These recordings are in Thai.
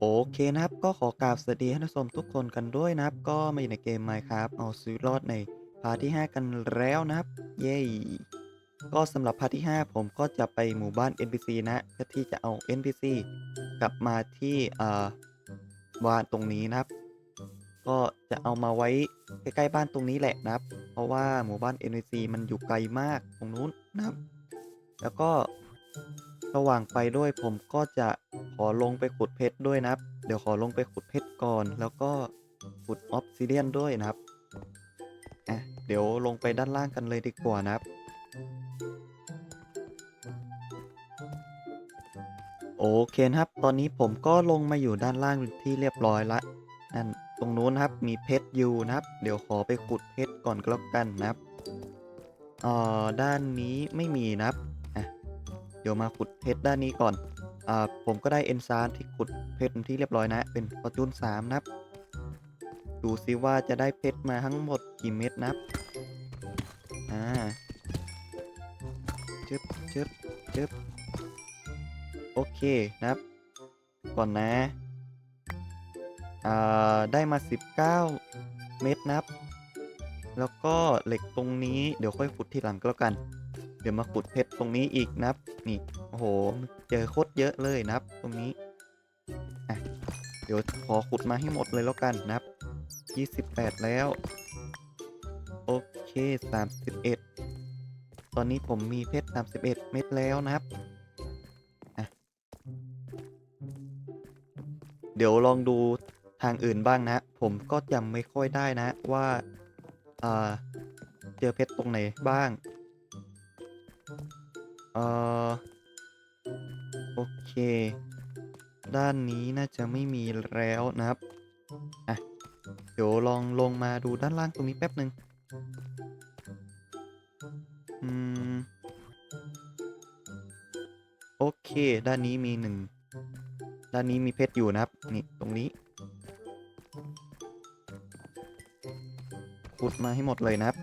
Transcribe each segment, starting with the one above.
โอเคนะครับ ก็ขอกราบสวัสดีท่านผู้ชมทุกคนกันด้วยนะครับ ก็มาอยู่ในเกม Minecraft เอาชีวิตรอดในพาร์ทที่ 5 กันแล้วนะครับ เย้ ก็สำหรับพาร์ทที่ 5 ผมก็จะไปหมู่บ้าน NPC นะเพื่อที่จะเอา NPC กลับมาที่อ่าบ้านตรงนี้นะครับ ก็จะเอามาไว้ใกล้ๆบ้านตรงนี้แหละนะครับ เพราะว่าหมู่บ้าน NPC มันอยู่ไกลมากตรงนู้นนะครับ แล้วก็ ว่างไปด้วย ผมก็จะขอลงไปขุดเพชรด้วยนะครับ เดี๋ยวขอลงไปขุดเพชรก่อน แล้วก็ขุดออฟซิเดียนด้วยนะครับอะเดี๋ยวลงไปด้านล่างกันเลยดีกว่านะครับ โอเคครับ ตอนนี้ผมก็ลงมาอยู่ด้านล่างที่เรียบร้อยละนั่นตรงนู้นครับมีเพชรอยู่นะครับ เดี๋ยวขอไปขุดเพชรก่อนก็แล้วกันนะครับเอ่อด้านนี้ไม่มีนะครับ ดี๋ยวมาขุดเพชรด้านนี้ก่อนอ่าผมก็ได้เอนซานที่ขุดเพชรที่เรียบร้อยนะ เป็นฟอร์จูนสามนับดูซิว่าจะได้เพชรมาทั้งหมดกี่เม็ดนับอ่าจึ๊บจึ๊บจึ๊บโอเคนะครับ ก่อนนะอ่าได้มา 19 เม็ดนะครับ แล้วก็เหล็กตรงนี้เดี๋ยวค่อยขุดทีหลังก็แล้วกัน ดี๋ยวมาขุดเพชรตรงนี้อีกนะครับ นี่โอ้โห เจอโคตรเยอะเลยนะครับ ตรงนี้อะเดี๋ยวขอขุดมาให้หมดเลยแล้วกันนะครับ 28 แล้ว โอเค 31 ตอนนี้ผมมีเพชร 31 เม็ดแล้วนะครับเดี๋ยวลองดูทางอื่นบ้างนะ ผมก็จำไม่ค่อยได้นะว่าอ่าเจอเพชรตรงไหนบ้าง เออโอเค ด้านนี้น่าจะไม่มีแล้วนะครับ อะ เดี๋ยวลองลงมาดูด้านล่างตรงนี้แป๊บหนึ่งอืม โอเค ด้านนี้มีหนึ่ง ด้านนี้มีเพชรอยู่นะครับ นี่ ตรงนี้ ขุดมาให้หมดเลยนะครับ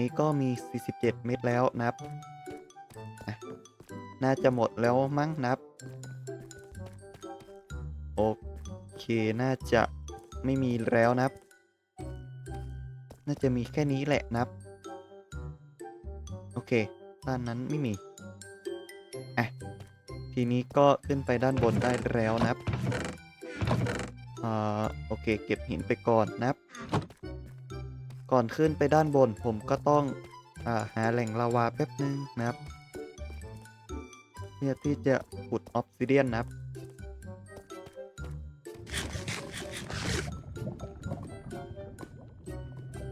นี้ก็มี 47 เม็ดแล้วนะครับ น่าจะหมดแล้วมั้งนะครับ โอเค น่าจะไม่มีแล้วนะครับ น่าจะมีแค่นี้แหละนะครับ โอเค ด้านนั้นไม่มี อะ ทีนี้ก็ขึ้นไปด้านบนได้แล้วนะครับ อ่า โอเค เก็บหินไปก่อนนะครับ ก่อนขึ้นไปด้านบนผมก็ต้องอาหาแหล่งลาวาแป๊บนึงนะครับเพื่อที่จะขุดออฟซิเดียนนะครับ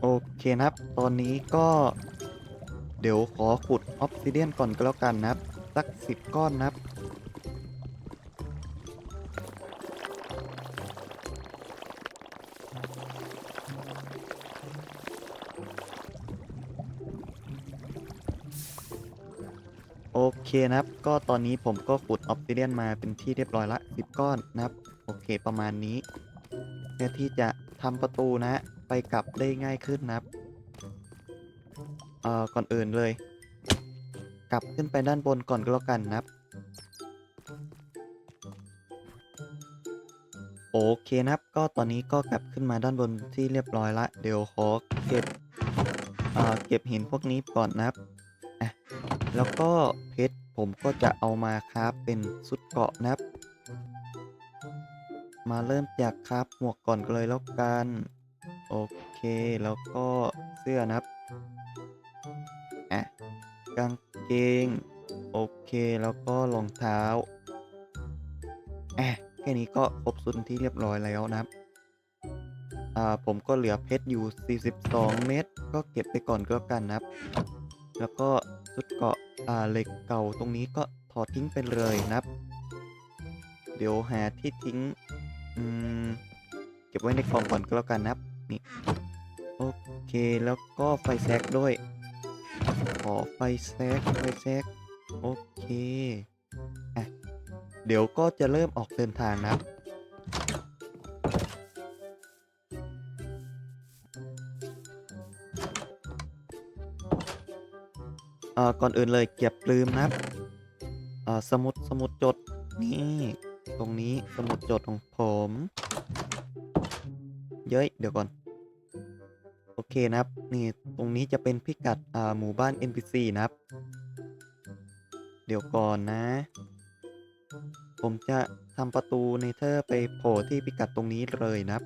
โอเคนะครับ ตอนนี้ก็เดี๋ยวขอขุดออฟซิเดียนก่อนก็แล้วกันนะครับ สักสิบก้อนนะครับ เคนะครับ ก็ตอนนี้ผมก็ขุดออฟซิเดียนมาเป็นที่เรียบร้อยละ10ก้อนนะครับ โอเคประมาณนี้เพื่อที่จะทำประตูนะ ไปกลับได้ง่ายขึ้นนะครับ เอ่อ ก่อนอื่นเลย กลับขึ้นไปด้านบนก่อนก็แล้วกันนะครับ โอเคนะครับ ก็ตอนนี้ก็กลับขึ้นมาด้านบนที่เรียบร้อยละ เดี๋ยวขอเก็บ เอ่อ เก็บหินพวกนี้ก่อนนะครับ แล้วก็เพชรผมก็จะเอามาคราฟเป็นสุดเกาะนะครับ มาเริ่มจากคราฟหมวกก่อนเลยแล้วกัน โอเคแล้วก็เสื้อนะครับอะกางเกง โอเคแล้วก็รองเท้าอะแค่นี้ก็ครบสุดที่เรียบร้อยแล้วนะครับอ่าผมก็เหลือเพชรอยู่ 42 เม็ดก็เก็บไปก่อนก็แล้วกันนะครับ แล้วก็ ชุดเกาะอ่าเหล็กเก่าตรงนี้ก็ถอดทิ้งไปเลยนะครับ เดี๋ยวหาที่ทิ้งอืมเก็บไว้ในกล่องก่อนก็แล้วกันนะครับนี่โอเคแล้วก็ไฟแซกด้วย ขอไฟแซกไฟแซกโอเคอะเดี๋ยวก็จะเริ่มออกเดินทางนะครับ เอ่อก่อนอื่นเลยเก็บลืมนะครับเอ่อสมุดสมุดจดนี่ตรงนี้สมุดจดของผมเย้ยเดี๋ยวก่อน โอเคนะครับ นี่ตรงนี้จะเป็นพิกัดอ่าหมู่บ้าน NPC นะครับ เดี๋ยวก่อนนะ ผมจะทำประตูเนเธอร์ไปโผล่ที่พิกัดตรงนี้เลยนะครับ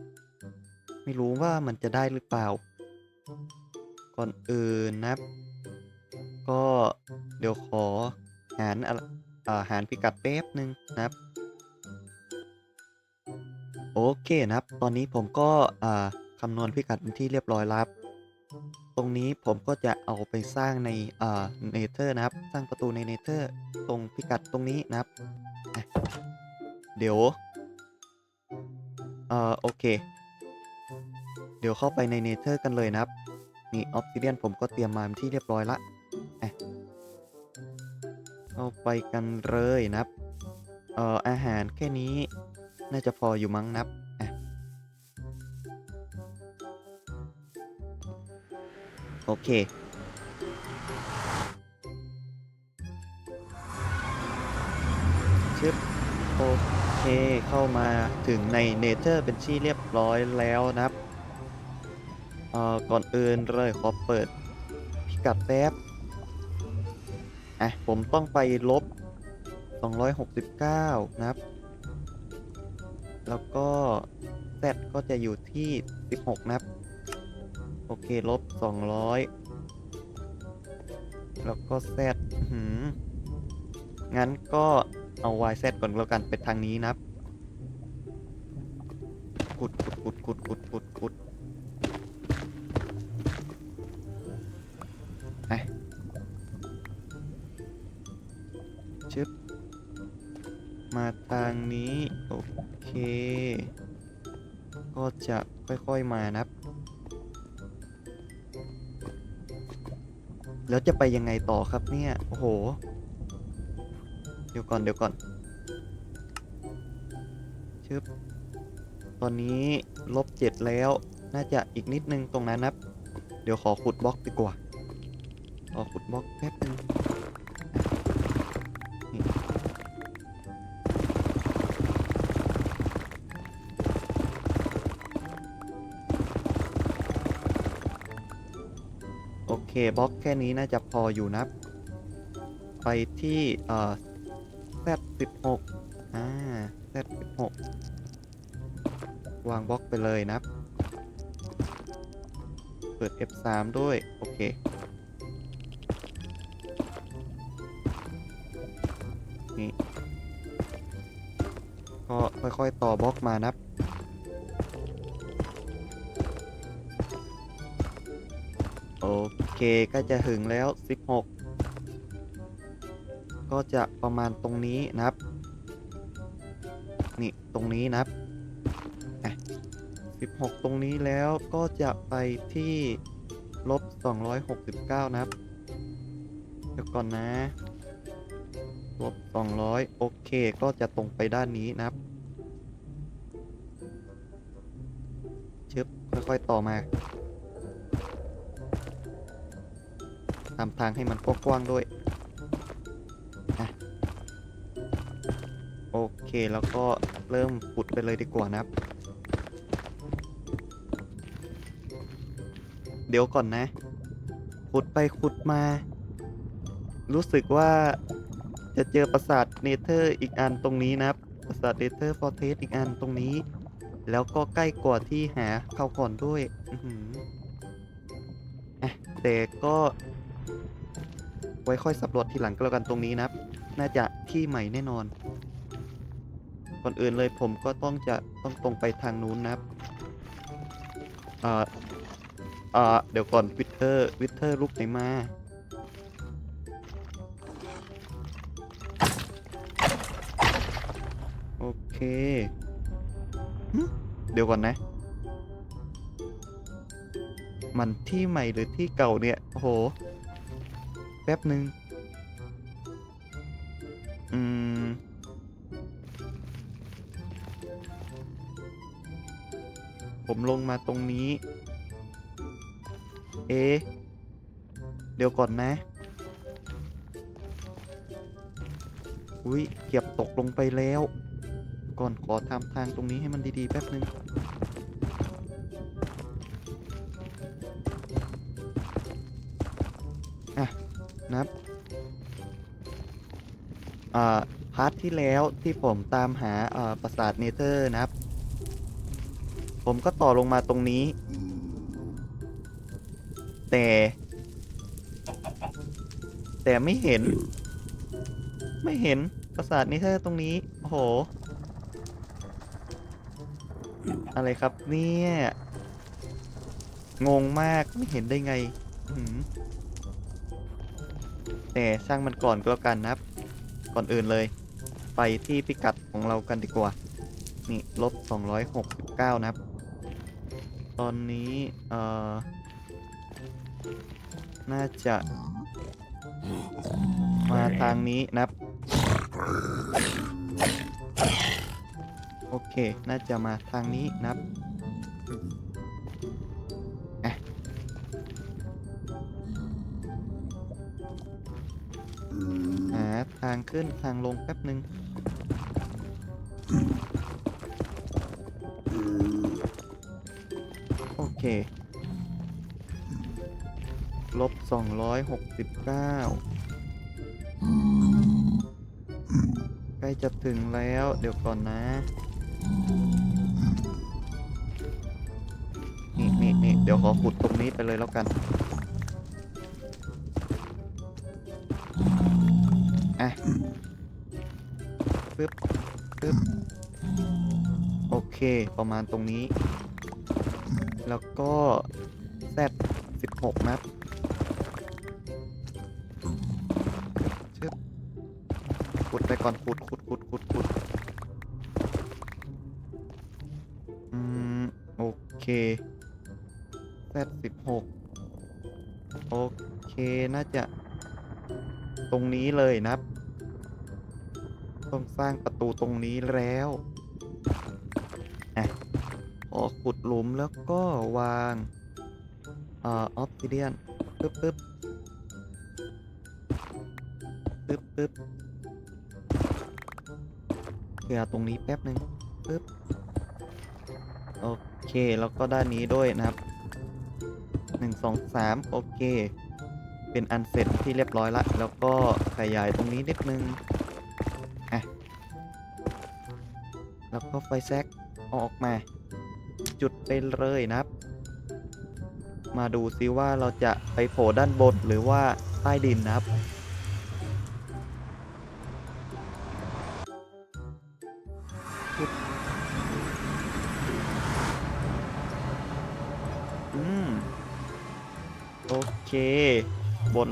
ไม่รู้ว่ามันจะได้หรือเปล่า ก่อนอื่นนะครับ ก็เดี๋ยวขอหารอะอ่าหารพิกัดแป๊บหนึ่งนะครับ โอเคนะครับ ตอนนี้ผมก็อ่าคำนวณพิกัดเป็นที่เรียบร้อยแล้วตรงนี้ผมก็จะเอาไปสร้างในอ่าเนเธอร์นะครับ สร้างประตูในเนเธอร์ตรงพิกัดตรงนี้นะครับ เดี๋ยวเอ่อโอเค เดี๋ยวเข้าไปในเนเธอร์กันเลยนะครับ นี่ออฟซิเดียนผมก็เตรียมมาที่เรียบร้อยละ เข้าไปกันเลยนะครับเอ่ออาหารแค่นี้น่าจะพออยู่มั้งนับโอเคชึบโอเค เข้ามาถึงในเนเธอร์เป็นที่เรียบร้อยแล้วนะครับ เอ่อ ก่อนอื่นเลยขอเปิดพิกัดแป๊บ อะ ผมต้องไปลบ 269 นะครับ แล้วก็ Z ก็จะอยู่ที่ 16 นะครับ โอเค ลบ 200 แล้วก็ Z หืองั้นก็เอา YZ ก่อนแล้วกันเป็นทางนี้นะครับขุดขุดขุดขุดขุดขุด นี้ โอเค ก็จะค่อยๆมานะครับ แล้วจะไปยังไงต่อครับเนี่ย โอ้โห เดี๋ยวก่อนเดี๋ยวก่อนชึบตอนนี้ลบเจ็ดแล้ว น่าจะอีกนิดนึงตรงนั้นนะครับ เดี๋ยวขอขุดบล็อกดีกว่า ขอขุดบล็อกแป๊บนึง บล็อกแค่นี้น่าจะพออยู่นะไปที่เอ่อ Z16 อ่า Z16 วางบล็อกไปเลยนะเปิด F3 ด้วย โอเค นี่ ก็ค่อยๆต่อบล็อกมานะ โอเคก็จะถึงแล้ว 16 ก็จะประมาณตรงนี้นะครับ นี่ตรงนี้นะครับ16 ตรงนี้แล้วก็จะไปที่ลบ 269 นะครับ เดี๋ยวก่อนนะลบ 200 โอเค ก็จะตรงไปด้านนี้นะครับชึบค่อยๆ ต่อมา ทำทางให้มันกว้างๆด้วยโอเคแล้วก็เริ่มขุดไปเลยดีกว่านะครับ เดี๋ยวก่อนนะ ขุดไปขุดมา รู้สึกว่าจะเจอปราสาทเนเธอร์อีกอันตรงนี้นะครับ ปราสาทเนเธอร์ฟอร์เทสอีกอันตรงนี้ แล้วก็ใกล้กว่าที่หาเข้าก่อนด้วยอือหืออะแต่ก็ ไว้ค่อยสำรวจทีหลังก็แล้วกันตรงนี้นะครับ น่าจะที่ใหม่แน่นอน ก่อนอื่นเลยผมก็ต้องจะต้องตรงไปทางนู้นนะครับอ่าอ่าเดี๋ยวก่อนวิเทอร์วิเทอร์ลุกไหนมาโอเค เดี๋ยวก่อนนะ มันที่ใหม่หรือที่เก่าเนี่ย โอ้โห ป๊บหนึ่งอืม ผมลงมาตรงนี้ เอ๊เดี๋ยวก่อนนะ อุ้ยเกือบตกลงไปแล้ว ก่อนขอทำทางตรงนี้ให้มันดีๆ แป๊บหนึ่ง อ่าพาร์ทที่แล้วที่ผมตามหาอ่าปราสาทเนเธอร์นะครับ ผมก็ต่อลงมาตรงนี้ แต่ แต่ไม่เห็น ไม่เห็นปราสาทเนเธอร์ตรงนี้ โอ้โห อะไรครับเนี่ย งงมากไม่เห็นได้ไง แต่ช่างมันก่อนก็แล้วกันนะครับ ก่อนอื่นเลย ไปที่พิกัดของเรากันดีกว่า นี่ลบ 269 นะครับ ตอนนี้ เอ่อ น่าจะ มาทางนี้นะครับ โอเค น่าจะมาทางนี้นะครับ ทางขึ้นทางลงแป๊บหนึ่งโอเค ลบสองร้อยหกสิบเก้าใกล้จะถึงแล้ว เดี๋ยวก่อนนะ นี่นี่นี่เดี๋ยวขอขุดตรงนี้ไปเลยแล้วกัน อะปึ๊บปึ๊บโอเค ประมาณตรงนี้ แล้วก็แซด16นัดชึบขุดไปก่อนขุดขุดขุดขุดขุดอืม โอเคแซด16โอเค น่าจะ ตรงนี้เลยนะครับต้องสร้างประตูตรงนี้แล้วอะขอขุดหลุมแล้วก็วางเอ่อออฟซิเดียนปึ๊บปึ๊บปึ๊บปึ๊บเคลียร์ตรงนี้แป๊บหนึ่งปึ๊บโอเค แล้วก็ด้านนี้ด้วยนะครับหนึ่งสองสามโอเค เป็นอันเสร็จที่เรียบร้อยละแล้วก็ขยายตรงนี้นิดนึงอะแล้วก็ไฟแซกออกมา จุดไปเลยนะครับ มาดูซิว่าเราจะไปโผล่ด้านบนหรือว่าใต้ดินนะครับ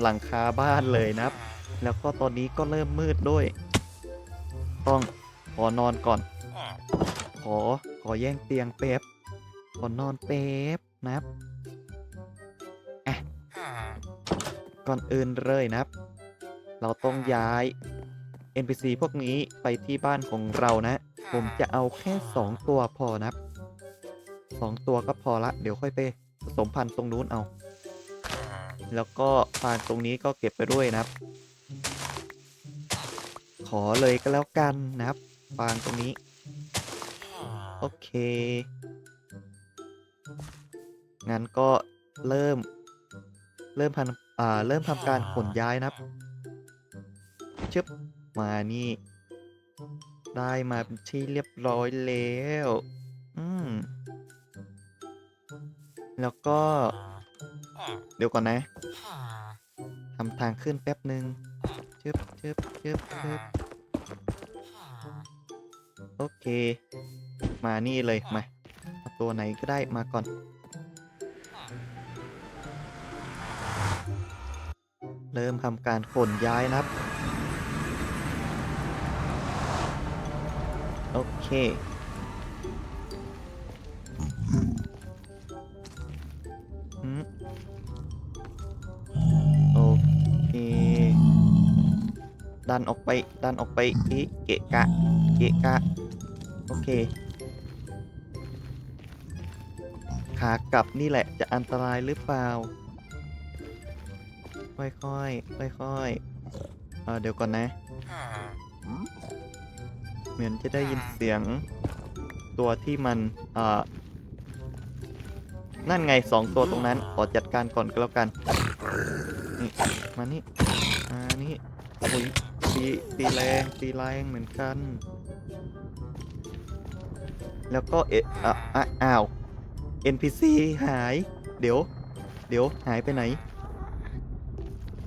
หลังคาบ้านเลยนะครับ แล้วก็ตอนนี้ก็เริ่มมืดด้วย ต้องขอนอนก่อน ขอขอแย่งเตียงแป๊บขอนอนแป๊บนะครับอะก่อนอื่นเลยนะครับ เราต้องย้าย NPC พวกนี้ไปที่บ้านของเรานะ ผมจะเอาแค่ 2 ตัวพอนะครับ 2 ตัวก็พอละ เดี๋ยวค่อยไปผสมพันธุ์ตรงนู้นเอา แล้วก็ฟางตรงนี้ก็เก็บไปด้วยนะครับ ขอเลยก็แล้วกันนะครับฟางตรงนี้ โอเค งั้นก็เริ่ม เริ่มพันอ่าเริ่มทำการขนย้ายนะครับชึบมานี่ ได้มาเป็นที่เรียบร้อยแล้ว อืม แล้วก็ เดี๋ยวก่อนนะทำทางขึ้นแป๊บหนึ่งชึบชึบชึบชึบโอเค มานี่เลยมาเอาตัวไหนก็ได้มาก่อน เริ่มทำการขนย้ายนะครับ โอเค ดันออกไป ดันออกไปอีเกะกะ เกะกะ โอเค ขากลับนี่แหละจะอันตรายหรือเปล่า ค่อยๆค่อยๆเอ่อเดี๋ยวก่อนนะ เหมือนจะได้ยินเสียงตัวที่มันอ่านั่นไงสองตัวตรงนั้นขอจัดการก่อนก็แล้วกัน นี่ มานี่ มานี่อุ้ย ตีตีแรงตีแรงเหมือนกัน แล้วก็เอะอะอะอ้าว NPC หาย เดี๋ยว เดี๋ยวหายไปไหน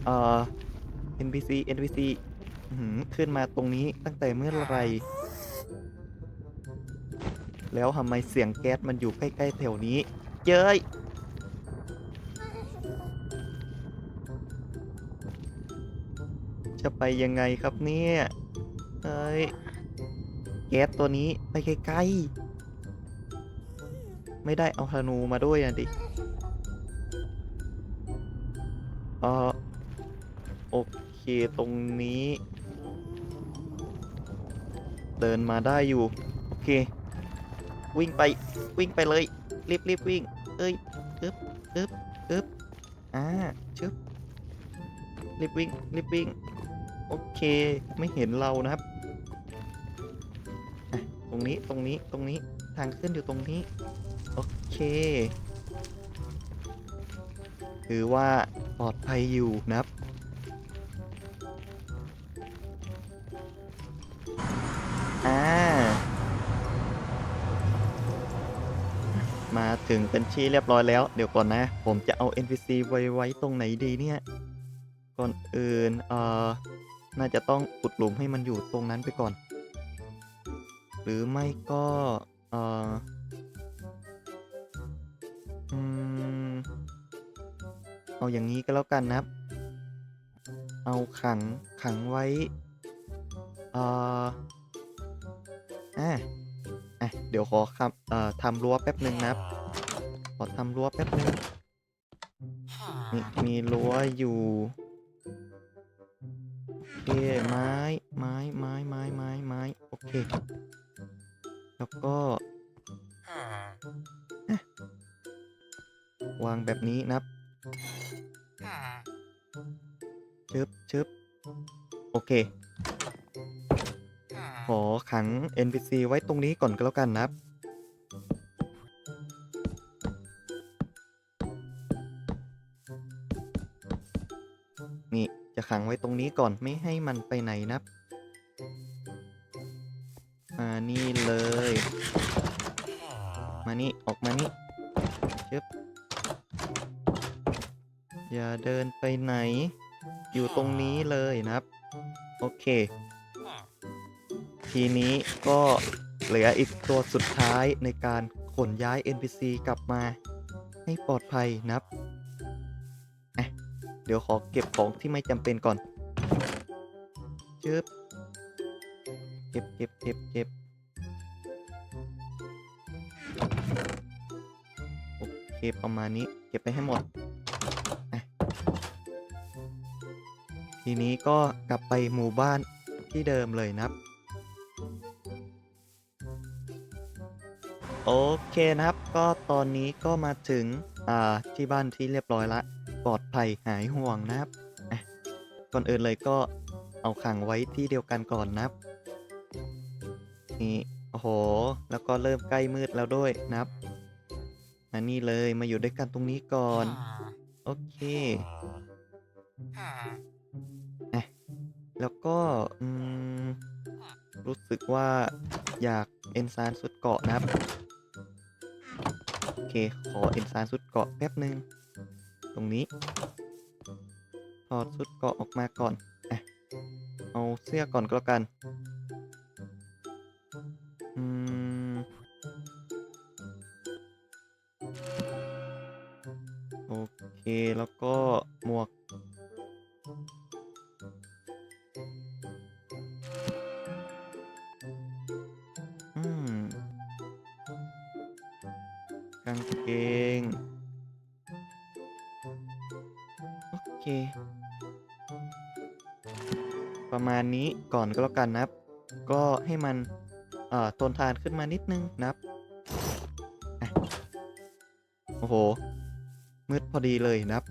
เอ่อ NPC NPC หือขึ้นมาตรงนี้ตั้งแต่เมื่อไหรแล้วทำไมเสียงแก๊สมันอยู่ใกล้ๆแถวนี้เย้ย ไปยังไงครับเนี่ยเอ้ยแก๊สตัวนี้ไปไกลๆ ไม่ได้เอาธนูมาด้วยอะดิเออโอเคตรงนี้ เดินมาได้อยู่ โอเค วิ่งไปวิ่งไปเลย รีบรีบวิ่ง เอ้ยอึ๊บอึ๊บอึ๊บอ่าชึบรีบวิ่งรีบวิ่ง โอเค ไม่เห็นเรานะครับตรงนี้ตรงนี้ตรงนี้ทางขึ้นอยู่ตรงนี้ โอเค ถือว่าปลอดภัยอยู่นะครับอ่ามาถึงเป็นที่เรียบร้อยแล้ว เดี๋ยวก่อนนะ ผมจะเอา NPC ไว้ไว้ตรงไหนดีเนี่ย ก่อนอื่น เอ่อ น่าจะต้องขุดหลุมให้มันอยู่ตรงนั้นไปก่อน หรือไม่ก็เอ่ออเอาอย่างนี้ก็แล้วกันนะครับ เอาขังขังไว้เอ่ออะอะเดี๋ยวขอครับเอ่อทำรั้วแป๊บหนึ่งนะครับ ขอทำรั้วแป๊บหนึ่งนี่มีรั้วอยู่ ไม้ไม้ไม้ไม้ไม้ไม้โอเค แล้วก็วางแบบนี้นะครับชึบชึบโอเค ขอขัง NPC ไว้ตรงนี้ก่อนก็แล้วกันนะครับ ขังไว้ตรงนี้ก่อนไม่ให้มันไปไหนนับมานี่เลย มานี่ ออกมานี่ชึบอย่าเดินไปไหน อยู่ตรงนี้เลยนะครับ โอเค ทีนี้ก็เหลืออีกตัวสุดท้ายในการขนย้าย NPC กลับมาให้ปลอดภัยนะครับ ดี๋ยวขอเก็บของที่ไม่จำเป็นก่อนจึบเก็บเก็บเก็บเก็บโอเคประมาณนี้เก็บไปให้หมด ทีนี้ก็กลับไปหมู่บ้านที่เดิมเลยนะครับ โอเคนะครับ ก็ตอนนี้ก็มาถึง อ่า ที่บ้านที่เรียบร้อยละ ปลอดภัยหายห่วงนะครับอะก่อนอื่นเลยก็เอาขังไว้ที่เดียวกันก่อนนะครับนี่โอ้โห แล้วก็เริ่มใกล้มืดแล้วด้วยนะครับมานี่เลยมาอยู่ด้วยกันตรงนี้ก่อน โอเคอะแล้วก็อืมรู้สึกว่าอยากเอนซานสุดเกาะนะครับ โอเค ขอเอนซานสุดเกาะแป๊บหนึ่ง ตรงนี้ถอดชุดเกาะออกมาก่อนอะเอาเสื้อก่อนก็แล้วกัน อืม โอเค แล้วก็หมวก ก่อนก็แล้วกันนะครับ ก็ให้มันเอ่อทนทานขึ้นมานิดนึงนะครับ โอ้โห มืดพอดีเลยนะครับ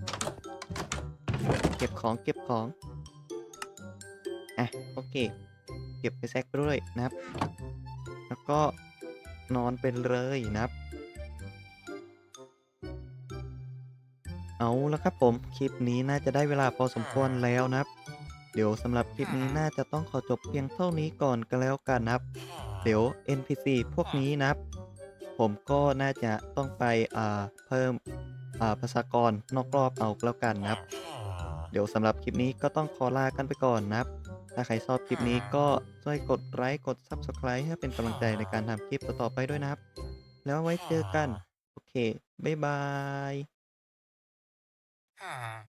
เก็บของเก็บของ อะ โอเค เก็บไปแซกด้วยนะครับ แล้วก็นอนไปเลยนะครับเอาละครับผม คลิปนี้น่าจะได้เวลาพอสมควรแล้วนะครับ เดี๋ยวสำหรับคลิปนี้น่าจะต้องขอจบเพียงเท่านี้ก่อนก็แล้วกันนะครับ เดี๋ยว NPC พวกนี้นะครับ ผมก็น่าจะต้องไปอ่าเพิ่มอ่าประชากรนอกรอบเอาก็แล้วกันนะครับ เดี๋ยวสำหรับคลิปนี้ก็ต้องขอลากันไปก่อนนะครับ ถ้าใครชอบคลิปนี้ก็ช่วยกดไลค์กด Subscribe ให้เป็นกำลังใจในการทำคลิปต่อๆไปด้วยนะครับ แล้วไว้เจอกัน โอเค บ๊ายบาย